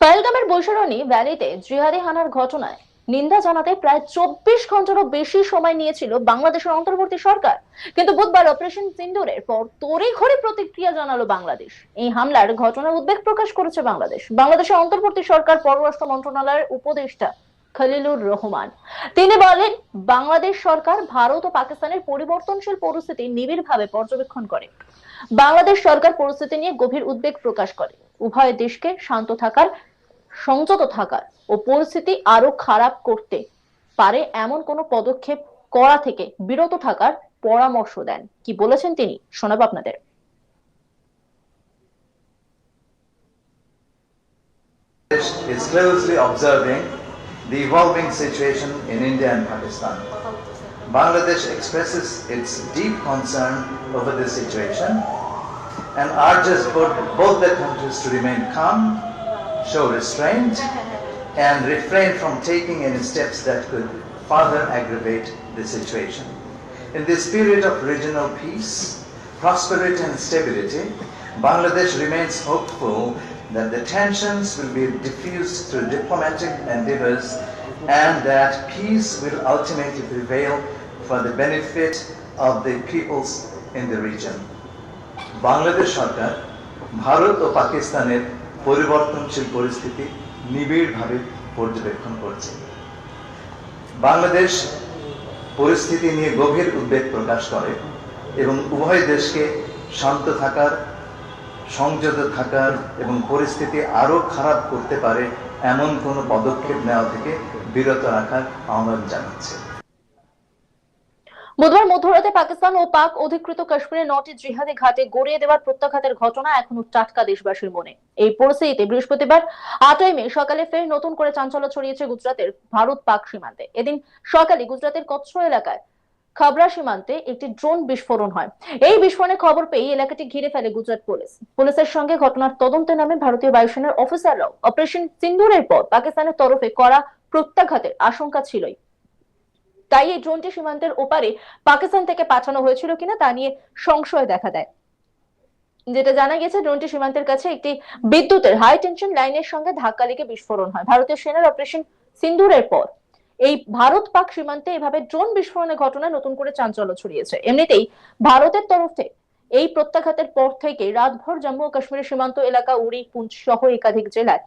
পহেলগামের বৈশরণী ভ্যালিতে জিহাদি হানার ঘটনায় নিন্দা জানাতে প্রায় চব্বিশ ঘন্টারও বেশি সময় নিয়েছিল বাংলাদেশের অন্তর্বর্তী সরকার। কিন্তু বুধবার অপারেশন সিন্দুরের পর তড়িঘড়ি প্রতিক্রিয়া জানালো বাংলাদেশ। এই হামলার ঘটনায় উদ্বেগ প্রকাশ করেছে বাংলাদেশ। বাংলাদেশের অন্তর্বর্তী সরকার, পররাষ্ট্র মন্ত্রণালয়ের উপদেষ্টা খলিলুর রহমান। তিনি বলেন, বাংলাদেশ সরকার ভারত ও পাকিস্তানের পরিবর্তনশীল পরিস্থিতি নিবিড়ভাবে পর্যবেক্ষণ করে। বাংলাদেশ সরকার পরিস্থিতি নিয়ে গভীর উদ্বেগ প্রকাশ করে। উভয় দেশকে শান্ত থাকার সংযত থাকার ও পরিস্থিতি আরও খারাপ করতে পারে এমন কোনো পদক্ষেপ করা থেকে বিরত থাকার পরামর্শ দেন কি বলেছেন তিনি শোনাবো আপনাদের is closely observing the evolving situation in India and Pakistan. Bangladesh expresses its deep concern over this situation and urges both, both the countries to remain calm, show restraint, and refrain from taking any steps that could further aggravate the situation. In this period of regional peace, prosperity, and stability, Bangladesh remains hopeful that the tensions will be diffused through diplomatic endeavors and that peace will ultimately prevail for the benefit of the peoples in the region. Bangladesh সরকার ভারত ও পাকিস্তানের পরিবর্তনশীল পরিস্থিতি নিবিড়ভাবে পর্যবেক্ষণ করছে। বাংলাদেশ পরিস্থিতি নিয়ে গভীর উদ্বেগ প্রকাশ করে এবং উভয় দেশকে শান্ত থাকার, সংযত থাকার এবং পরিস্থিতি আরও খারাপ করতে পারে এমন কোনো পদক্ষেপ নেওয়া থেকে বিরত রাখার আহ্বান জানাচ্ছে। বুধবার মধ্যরাতে পাকিস্তান ও পাক অধিকৃত কাশ্মীরের নটি জিহাদি ঘাটে গড়িয়ে দেওয়ার প্রত্যাঘাতের ঘটনা এখনও টাটকা দেশবাসীর মনে। এই পরিস্থিতিতে বৃহস্পতিবার আটই মে সকালে ফের নতুন করে চাঞ্চল্য ছড়িয়েছে গুজরাতের ভারত পাক সীমান্তে। এদিন সকালে গুজরাতের কচ্ছ এলাকায় খাবরা সীমান্তে একটি ড্রোন বিস্ফোরণ হয়। এই বিস্ফোরণের খবর পেয়ে এলাকাটি ঘিরে ফেলে গুজরাট পুলিশ। পুলিশের সঙ্গে ঘটনার তদন্তে নামে ভারতীয় বায়ুসেনার অফিসাররাও অপারেশন সিন্দুরের পর পাকিস্তানের তরফে করা প্রত্যাঘাতের আশঙ্কা ছিলই। তাই এই ড্রোনটি সীমান্তের ওপারে পাকিস্তান থেকে পাঠানো হয়েছিল কিনা তা নিয়ে সংশয় দেখা দেয়। যেটা জানা গেছে ড্রোনটি সীমান্তের কাছে একটি বিদ্যুতের হাই টেনশন লাইনের সঙ্গে ধাক্কা লেগে বিস্ফোরণ হয়। ভারতীয় সেনার অপারেশন সিন্দুরের পর। এই ভারত পাক সীমান্তে এভাবে ড্রোন বিস্ফোরণের ঘটনা নতুন করে চাঞ্চল্য ছড়িয়েছে। এমনিতেই ভারতের তরফ এই প্রত্যাঘাতের পর থেকে রাতভর জম্মু ও কাশ্মীরের সীমান্ত এলাকা উড়ি পুঞ্চ সহ একাধিক জেলায়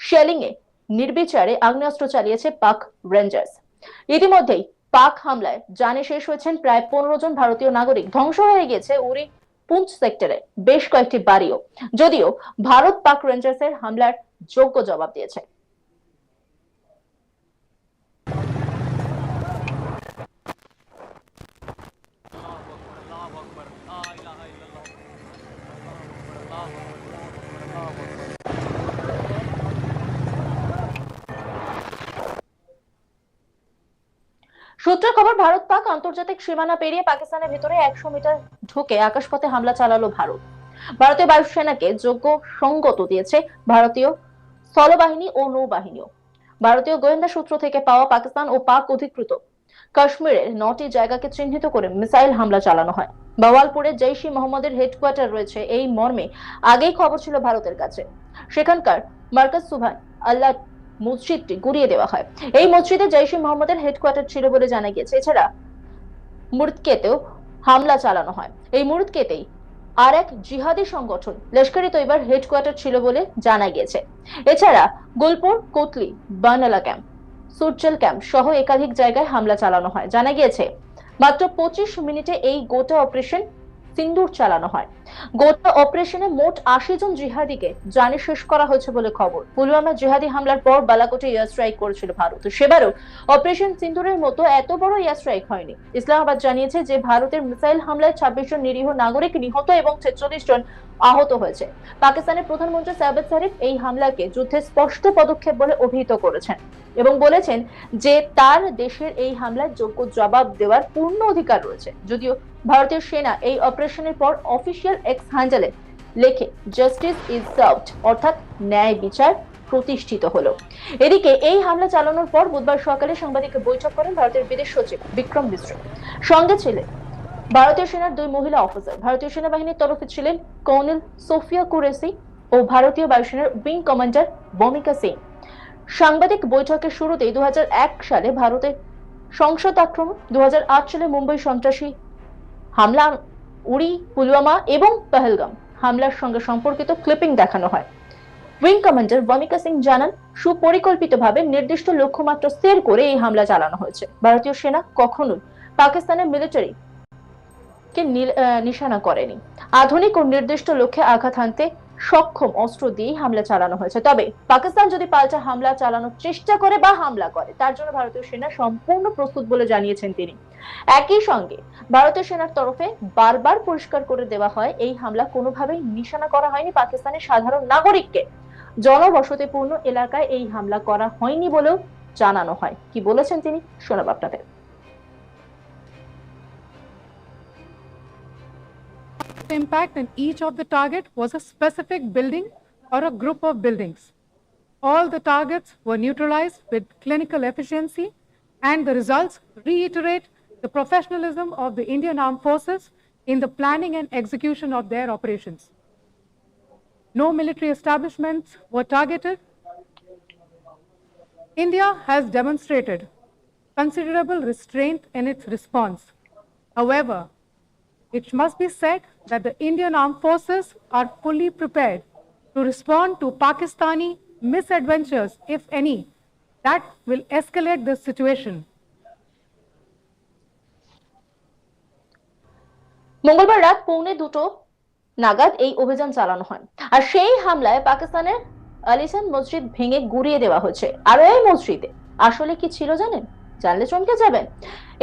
শেলিং এ নির্বিচারে আগ্নেয়াস্ত্র চালিয়েছে পাক রেঞ্জার্স ইতিমধ্যেই পাক হামলায় জানে শেষ হয়েছেন প্রায় পনেরো জন ভারতীয় নাগরিক। ধ্বংস হয়ে গিয়েছে উরি পুঞ্চ সেক্টরে বেশ কয়েকটি বাড়িও। যদিও ভারত পাক রেঞ্জার্সের হামলার যোগ্য জবাব দিয়েছে। সূত্রের খবর, ভারত পাক আন্তর্জাতিক সীমানা পেরিয়ে পাকিস্তানের ভেতরে একশো মিটার ঢুকে আকাশপথে হামলা চালালো ভারত। ভারতীয় বায়ুসেনাকে যোগ্য সঙ্গত দিয়েছে ভারতীয় স্থলবাহিনী ও নৌবাহিনীও। ভারতীয় গোয়েন্দা সূত্র থেকে পাওয়া পাকিস্তান ও পাক অধিকৃত কাশ্মীরের নটি জায়গাকে চিহ্নিত করে মিসাইল হামলা চালানো হয়। বাওয়ালপুরে জৈশ মোহাম্মদের হেডকোয়ার্টার রয়েছে এই মর্মে আগেই খবর ছিল ভারতের কাছে। সেখানকার মার্কাজ সুভান আল্লাহ মসজিদটি গুড়িয়ে দেওয়া হয়। এই মসজিদে জৈশ মোহাম্মদের হেডকোয়ার্টার ছিল বলে জানা গিয়েছে। এছাড়া মুরতকেতেও হামলা চালানো হয়। এই মুরতকেতেই আর এক জিহাদি সংগঠন লস্করি তৈবার হেডকোয়ার্টার ছিল বলে জানা গিয়েছে। এছাড়া গোলপুর, কোতলি বানালা ক্যাম্প, সুরচল ক্যাম্প সহ একাধিক জায়গায় হামলা চালানো হয়। জানা গিয়েছে, মাত্র পঁচিশ মিনিটে এই গোটা অপারেশন সিন্দুর চালানো হয়। গোটা অপারেশনে মোট আশি জন জিহাদিকে জানে শেষ করা হয়েছে বলে খবর। পুলওয়ামা জিহাদি হামলার পর বালাকোটে এয়ার স্ট্রাইক করেছিল ভারত। সেবারও অপারেশন সিন্দুরের মতো এত বড় এয়ার স্ট্রাইক হয়নি। ইসলামাবাদ জানিয়েছে যে ভারতের মিসাইল হামলায় ছাব্বিশ জন নিরীহ নাগরিক নিহত এবং ছেচল্লিশ জন আহত হয়েছে। পাকিস্তানের প্রধানমন্ত্রী সাহেব শরীফ এই হামলাকে যুদ্ধের স্পষ্ট পদক্ষেপ বলে অভিহিত করেছেন এবং বলেছেন যে তার দেশের এই হামলার যোগ্য জবাব দেওয়ার পূর্ণ অধিকার রয়েছে। যদিও ভারতীয় সেনা এই অপারেশনের পর অফিসিয়াল এক্স হ্যান্ডেলে লেখে, জাস্টিস ইজ সার্ভড অর্থাৎ ন্যায় বিচার প্রতিষ্ঠিত হলো। এদিকে এই হামলা চালানোর পর বুধবার সকালে সাংবাদিককে বৈঠক করেন ভারতের বিদেশ সচিব বিক্রম মিশ্র। সঙ্গে ছিলেন ভারতীয় সেনার দুই মহিলা অফিসার। ভারতীয় সেনাবাহিনীর তরফে ছিলেন কর্নেল সোফিয়া কুরেসি ও ভারতীয় বায়ুসেনার উইং কমান্ডার ভূমিকা সিং। সাংবাদিক বৈঠকের শুরুতেই দু হাজার এক সালে ভারতের সংসদ আক্রমণ দু হাজার আট সালে মুম্বই সন্ত্রাসী হামলা উড়ি পুলওয়ামা এবং পহলগাম। হামলার সঙ্গে সম্পর্কিত ক্লিপিং দেখানো হয়। উইং কমান্ডার বমিকা সিং জানান, সুপরিকল্পিতভাবে নির্দিষ্ট লক্ষ্যমাত্রা স্থির করে এই হামলা চালানো হয়েছে। ভারতীয় সেনা কখনোই পাকিস্তানের মিলিটারি কে নিশানা করেনি। আধুনিক ও নির্দিষ্ট লক্ষ্যে আঘাত হানতে সক্ষম অস্ত্র দিয়ে হামলা চালানো হয়েছে। তবে পাকিস্তান যদি পাল্টা হামলা চালানোর চেষ্টা করে বা হামলা করে, তার জন্য ভারতীয় সেনা সম্পূর্ণ প্রস্তুত বলে জানিয়েছেন তিনি। একই সঙ্গে ভারতীয় সেনার তরফে বারবার পরিষ্কার করে দেওয়া হয়, এই হামলা কোনোভাবেই নিশানা করা হয়নি পাকিস্তানের সাধারণ নাগরিককে। জনবসতিপূর্ণ এলাকায় এই হামলা করা হয়নি বলেও জানানো হয়। কি বলেছেন তিনি, শোনাব আপনাদের। Impact in each of the target was a specific building or a group of buildings. All the targets were neutralized with clinical efficiency, and the results reiterate the professionalism of the Indian Armed Forces in the planning and execution of their operations. No military establishments were targeted. India has demonstrated considerable restraint in its response. However, it must be said that the Indian Armed Forces are fully prepared to respond to Pakistani misadventures, if any, that will escalate the situation. মঙ্গলবার রাত পৌনে দুটো নাগাদ এই অভিযান চালানো হয় আর সেই হামলায় পাকিস্তানের আলিসান মসজিদ ভেঙে গুড়িয়ে দেওয়া হয়েছে আর এই মসজিদে আসলে কি ছিল জানেন জানলে চমকে যাবেন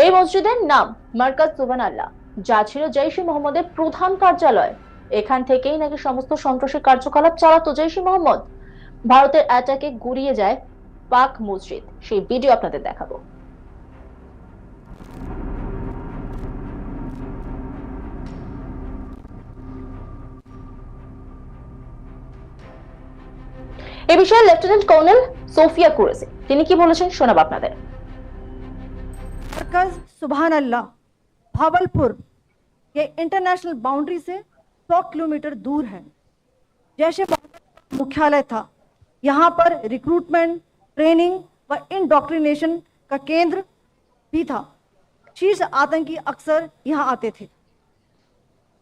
এই মসজিদের নাম মার্কাজ সুবান আল্লাহ যা ছিল জৈশ মোহাম্মদের প্রধান কার্যালয়। এখান থেকেই নাকি সমস্ত সন্ত্রাসী কার্যকলাপ চালাতো জৈশি মোহাম্মদ। ভারতের অ্যাটাকে গুড়িয়ে যায় পাক মসজিদ। সেই ভিডিও আপনাদের দেখাবো। এ বিষয়ে লেফটেন্যান্ট কর্নেল সোফিয়া কুরেসি তিনি কি বলেছেন শোনাব আপনাদের। সুবহান আল্লাহ ভাবলপুর ये इंटरनेशनल बाउंड्री से 100 किलोमीटर दूर है। जैसे मुख्यालय था, यहाँ पर रिक्रूटमेंट ट्रेनिंग व इंडोक्ट्रिनेशन का केंद्र भी था। शीर्ष आतंकी अक्सर यहाँ आते थे।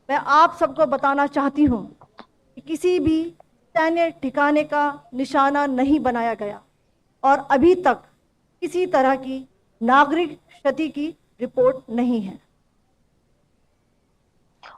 मैं आप सबको बताना चाहती हूँ कि किसी भी सैन्य ठिकाने का निशाना नहीं बनाया गया और अभी तक किसी तरह की नागरिक क्षति की रिपोर्ट नहीं है।